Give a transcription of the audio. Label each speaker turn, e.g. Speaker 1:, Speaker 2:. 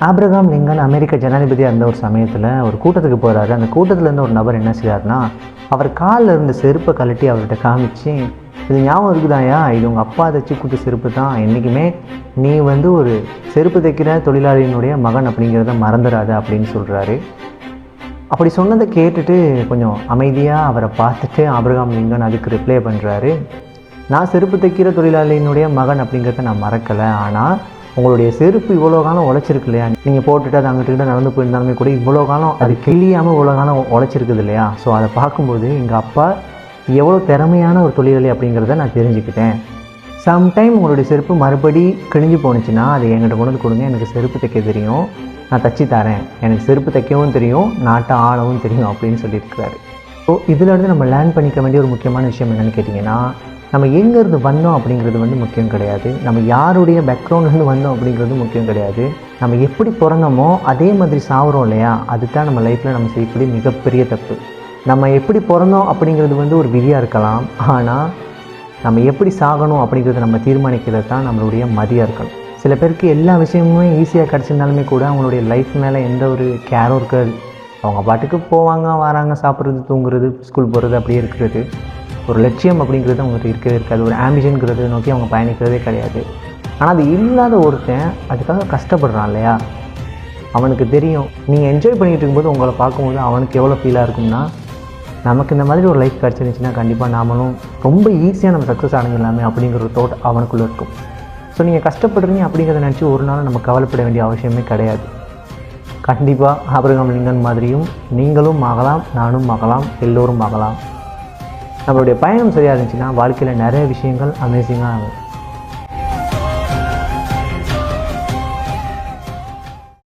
Speaker 1: Abraham Lincoln அமெரிக்க ஜனாதிபதியாக இருந்த ஒரு சமயத்தில் ஒரு கூட்டத்துக்கு போகிறாரு அந்த கூட்டத்துலேருந்து ஒரு நபர் என்ன செய்கிறாருன்னா அவர் காலில் இருந்த செருப்பை கழட்டி அவர்கிட்ட காமிச்சு இது ஞாபகம் இருக்குதாயா இது உங்கள் அப்பா தைச்சி கொடுத்த செருப்பு தான். என்றைக்குமே நீ வந்து ஒரு செருப்பு தைக்கிற தொழிலாளியினுடைய மகன் அப்படிங்கிறத மறந்துடாத அப்படின்னு சொல்கிறாரு அப்படி சொன்னதை கேட்டுட்டு கொஞ்சம் அமைதியாக அவரை பார்த்துட்டு ஆபிரகாம் லிங்கன் அதுக்கு ரிப்ளை பண்ணுறாரு நான் செருப்பு தைக்கிற தொழிலாளியினுடைய மகன் அப்படிங்கிறத நான் மறக்கலை. ஆனால் உங்களுடைய செருப்பு இவ்வளோ காலம் உழைச்சிருக்கு இல்லையா? நீங்கள் போட்டுட்டு அது அங்கிட்ட நடந்து போயிருந்தாலுமே கூட இவ்வளோ காலம் அது கிளியாமல் இவ்வளோ காலம் உழைச்சிருக்குது இல்லையா? ஸோ அதை பார்க்கும்போது எங்கள் அப்பா எவ்வளோ திறமையான ஒரு தொழிலாளி அப்படிங்கிறத நான் தெரிஞ்சுக்கிட்டேன். சம்டைம் உங்களுடைய செருப்பு மறுபடி கிழிஞ்சு போணுச்சுன்னா அது என்கிட்ட கொண்டு வந்து கொடுங்க. எனக்கு செருப்பு தைக்க தெரியும். நான் தச்சு தரேன். எனக்கு செருப்பு தைக்கவும் தெரியும். நாட்டை ஆளவும் தெரியும் அப்படின்னு சொல்லியிருக்கிறாரு. ஸோ இதில் இருந்து நம்ம லேர்ன் பண்ணிக்க வேண்டிய ஒரு முக்கியமான விஷயம் என்னென்னு கேட்டிங்கன்னா நம்ம எங்கேருந்து வந்தோம் அப்படிங்கிறது வந்து முக்கியம் கிடையாது. நம்ம யாருடைய பேக்ரவுண்ட்லேருந்து வந்தோம் அப்படிங்கிறது முக்கியம் கிடையாது. நம்ம எப்படி பிறந்தோமோ அதே மாதிரி சாகுறோம் இல்லையா? அதுதான் நம்ம லைஃப்பில் நம்ம செய்யக்கூடிய மிகப்பெரிய தப்பு. நம்ம எப்படி பிறந்தோம் அப்படிங்கிறது வந்து ஒரு விதியாக இருக்கலாம். ஆனால் நம்ம எப்படி சாகணும் அப்படிங்கிறத நம்ம தீர்மானிக்கிறது தான் நம்மளுடைய மதியாக இருக்கணும். சில பேருக்கு எல்லா விஷயமுமே ஈஸியாக கிடச்சிருந்தாலுமே கூட அவங்களுடைய லைஃப் மேலே எந்த ஒரு கேரும் இருக்காது. அவங்க பாட்டுக்கு போவாங்க வராங்க சாப்பிட்றது தூங்குறது ஸ்கூல் போகிறது அப்படியே இருக்கிறது. ஒரு லட்சியம் அப்படிங்கிறது அவங்ககிட்ட இருக்கவே இருக்காது. ஒரு ஆம்பிஷன்ங்கிறத நோக்கி அவங்க பயணிக்கிறதே கிடையாது. ஆனால் அது இல்லாத ஒருத்தன் அதுக்காக கஷ்டப்படுறான் இல்லையா? அவனுக்கு தெரியும். நீங்கள் என்ஜாய் பண்ணிகிட்டு இருக்கும்போது உங்களை பார்க்கும்போது அவனுக்கு எவ்வளோ ஃபீலாக இருக்கும்னா நமக்கு இந்த மாதிரி ஒரு லைஃப் கிடச்சிருந்துச்சுன்னா கண்டிப்பாக நாமளும் ரொம்ப ஈஸியாக நம்ம சக்ஸஸ் அடைஞ்சிடலாமே அப்படிங்கிற ஒரு தோட் அவனுக்குள்ளே இருக்கும். ஸோ நீங்கள் கஷ்டப்படுறீங்க அப்படிங்கிறத நினச்சி ஒரு நாள் நம்ம கவலைப்பட வேண்டிய அவசியமே கிடையாது. கண்டிப்பாக ஆபிரகாம் லிங்கன் மாதிரியும் நீங்களும் ஆகலாம் நானும் ஆகலாம் எல்லோரும் ஆகலாம். நம்மளுடைய பயணம் சரியாக இருந்துச்சுன்னா வாழ்க்கையில் நிறைய விஷயங்கள் அமேசிங்காக ஆகும்